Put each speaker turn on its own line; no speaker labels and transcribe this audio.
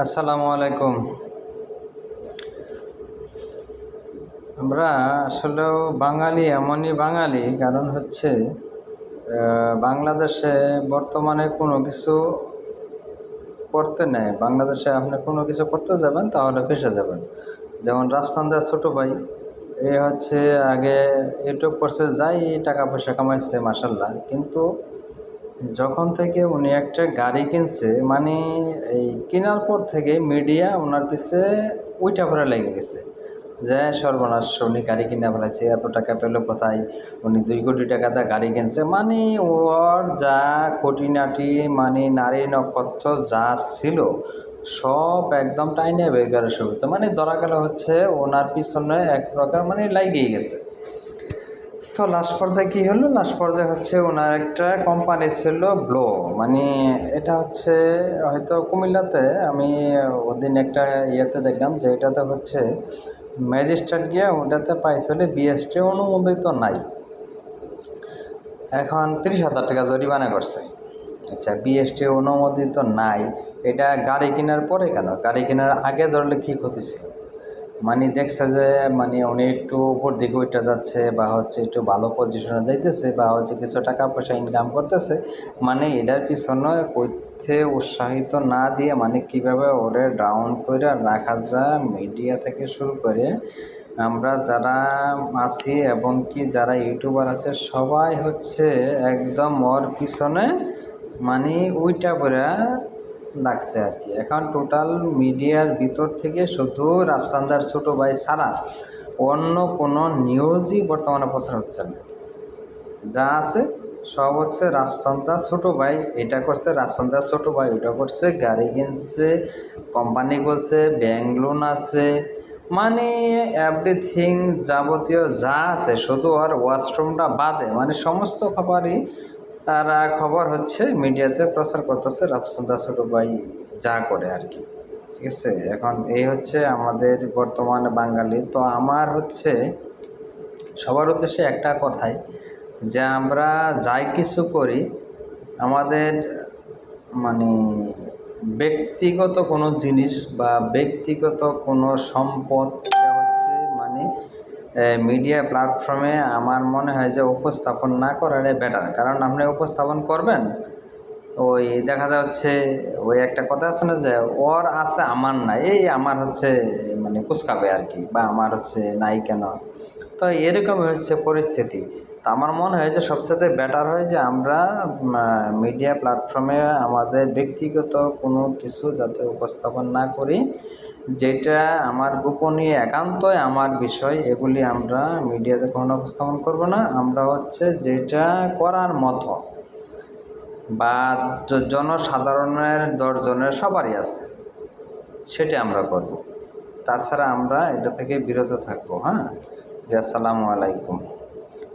আসসালামু আলাইকুম। আমরা আসলেও বাঙালি, এমনই বাঙালি, কারণ হচ্ছে বাংলাদেশে বর্তমানে কোনো কিছু করতে নেই। বাংলাদেশে আপনি কোনো কিছু করতে যাবেন, তাহলে ফেসে যাবেন। যেমন রাফসান্দার ছোটো ভাই, এ হচ্ছে আগে ইউটিউব করছে, যাই টাকা পয়সা কামাইছে মাসাল্লাহ কিন্তু যখন থেকে উনি একটা গাড়ি কিনছে মানে এই কেনার পর থেকে মিডিয়া ওনার পিছে উইটা ভরে লেগে গেছে। যে সর্বনাশ, উনি গাড়ি কিনে ফেলেছে, এত টাকা পেল কোথায়? উনি দুই কোটি টাকা দিয়ে গাড়ি কিনছে। মানে ওর যা খুঁটিনাটি মানে নারী নক্ষত্র যা ছিল, সব একদম টাইনে বের করে শুরু মানে ধরা হচ্ছে ওনার পিছনে এক প্রকার মানে লাগিয়ে গেছে। তো লাস্ট পর্যায়ে কী হলো? লাস্ট পর্যায়ে হচ্ছে ওনার একটা কোম্পানি ছিল ব্লো মানে এটা হচ্ছে হয়তো কুমিল্লাতে আমি ওদিন একটা ইয়েতে দেখলাম যে এটাতে হচ্ছে ম্যাজিস্ট্রেট গিয়ে ওটাতে পাইছিল বিএসটি অনুমোদিত নাই। এখন তিরিশ হাজার টাকা জরিমানা করছে। আচ্ছা বিএসটি অনুমোদিত নাই, এটা গাড়ি কেনার পরে কেন? গাড়ি কেনার আগে ধরলে কী ক্ষতি ছিল? মানে দেখছে যে মানে উনি একটু উপর দিকে উঠে যাচ্ছে বা হচ্ছে একটু ভালো পজিশনে যাইতেছে বা হচ্ছে কিছু টাকা পয়সা ইনকাম করতেছে মানে এটার পিছনে করতে উৎসাহিত না দিয়ে মানে কীভাবে ওরে ডাউন করে রাখা যায় মিডিয়া থেকে শুরু করে, আমরা যারা আছি এবং কি যারা ইউটিউবার আছে, সবাই হচ্ছে একদম ওর পিছনে মানে ওইটা করে লাগছে আর কি। এখন টোটাল মিডিয়ার ভিতর থেকে শুধু রাফসান্দার ছোটো ভাই ছাড়া অন্য কোনো নিউজই বর্তমানে প্রচার হচ্ছে না। যা আছে, সব হচ্ছে রাফসান্দার ছোটো ভাই, এটা করছে রাফসান্দার ছোটো ভাই ওটা করছে, গাড়ি কিনছে কোম্পানি করছে ব্যাংক লোন আছে মানে এভরিথিং যাবতীয় যা আছে, শুধু আর ওয়াশরুমটা বাদে মানে সমস্ত খবরই তারা খবর হচ্ছে, মিডিয়াতে প্রচার করতেছে রাফসান্দা ছোটো ভাই যা করে আর কি। ঠিক আছে? এখন এই হচ্ছে আমাদের বর্তমানে বাঙালি। তো আমার হচ্ছে সবার উদ্দেশ্যে একটা কথাই যে আমরা যাই কিছু করি, আমাদের মানে ব্যক্তিগত কোনো জিনিস বা ব্যক্তিগত কোনো সম্পদ মিডিয়া প্ল্যাটফর্মে আমার মনে হয় যে উপস্থাপন না করাটাই বেটার কারণ আপনি উপস্থাপন করবেন, ওই দেখা যাচ্ছে, ওই একটা কথা আছে না যে, ওর আছে, আমার নাই। এই আমার হচ্ছে মানে কুচকাবে আর কি বা আমার হচ্ছে নাই কেন? তো এরকম হচ্ছে পরিস্থিতি। তো আমার মনে হয় যে সবচেয়ে বেটার হয় যে আমরা মিডিয়া প্ল্যাটফর্মে আমাদের ব্যক্তিগত কোনো কিছু যাতে উপস্থাপন না করি যেটা আমার গোপনীয় একান্তই আমার বিষয়, এগুলি আমরা মিডিয়াতে কখনো উপস্থাপন করব না। আমরা হচ্ছে যেটা করার মতো বা জনসাধারণের দশজনের সবারই আছে, সেটা আমরা করব। তাছাড়া আমরা এটা থেকে বিরত থাকব হ্যাঁ? যে আসসালামু আলাইকুম।